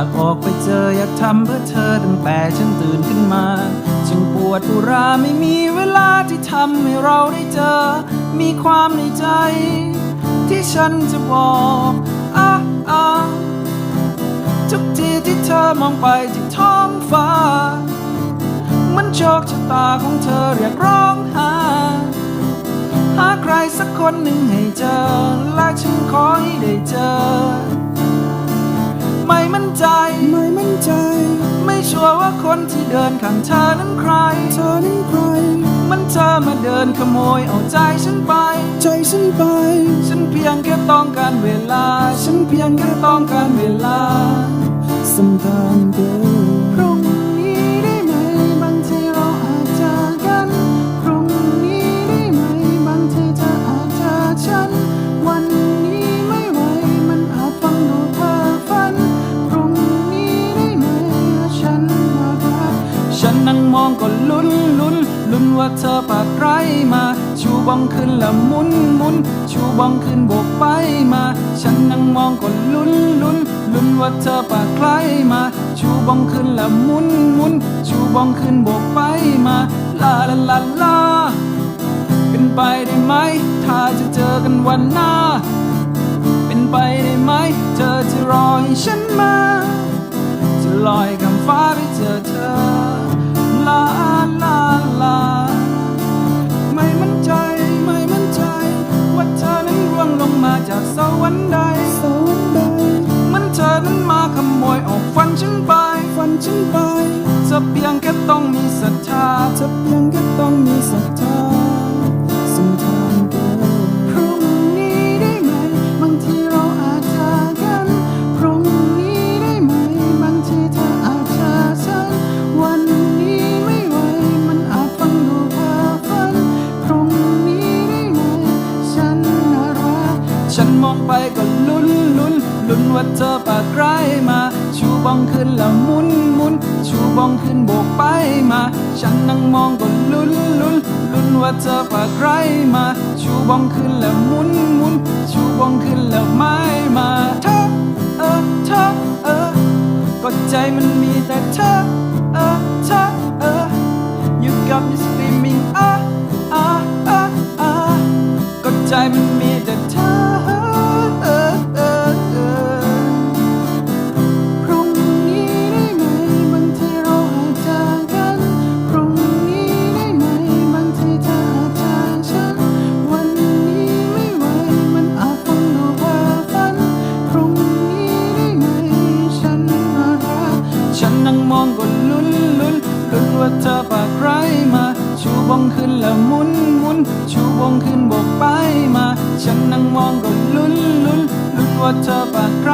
ากออกไปเจออยากทำเพื่อเธอตั้งแต่ฉันตื่นขึ้นมาจึงปวดอุราไม่มีเวลาที่ทำให้เราได้เจอ มีความในใจ ที่ฉันจะบอกอะอะทุกทีที่เธอมองไปที่ท้องฟ้า มันโชคชะตาของเธอเรียกร้องหา หาใครสักคนหนึ่งให้เจอ และฉันขอให้ได้เจอ ใจ ไม่มั่นใจ ไม่ชัวร์ว่าคนที่เดินข้างเธอนั้นใคร เธอนั้นใคร มันเธอมาเดินขโมยเอาใจฉันไป ใจฉันไป ฉันเพียงแค่ต้องการเวลา ฉันเพียงแค่ต้องการเวลา sometime องก็ลุ้นลุ้นลุ้นว่าเธอปากไรมา ชูบองขึ้นแล้วมุนมุนชูบองขึ้นโบกไปมา ฉันนั่งมองก็ลุ้นลุ้นลุ้นว่าเธอปากไรมา ชูบองขึ้นแล้วมุนมุนชูบองขึ้นโบกไปมา ลาลาลาลาเป็นไปได้ไหม ถ้าจะเจอกันวันหน้า เป็นไปได้ไหม เธอจะรอให้ฉัน ฉันไปเธอเพียงแค่ต้องมีศรัทธาจะเพียงแค่ต้องมีศรัทธา sometime girl พรุ่งนี้ได้ไหม บางทีเราอาจจอกันพรุ่งนี้ได้ไหม บางทีเธออาจจอฉันวันนี้ไม่ไหวมันอาจฟังดูเพ้อฝันพรุ่งนี้ได้ไหม ฉันน่ารักฉันมองไปก็ลุ้นลุ้น ลุ้นว่าเธอปากใกลมา ชูบองขึ้นแล้วมุนมุน ชูบองขึ้นโบกไปมา ฉันนั่งมองก็ลุ้นลุ้นลุ้นว่าเธอปากใกลมา ชูบองขึ้นแล้วมุนมุน ชูบองขึ้นแล้วไม่มาเธอเออเธอเออก็ใจมันมีแต่เธอเออเธอเออ You got me screaming อะอะอะอะก็ใจมันมี นั่งมองก็ลุ้นลุ้นลุ้นว่าเธอปากไรมา ชูบงขึ้นแล้วมุนมุนชูบงขึ้นโบกไปมา ฉันนั่งมองก็ลุ้นลุ้นลุ้นว่าเธอปากไร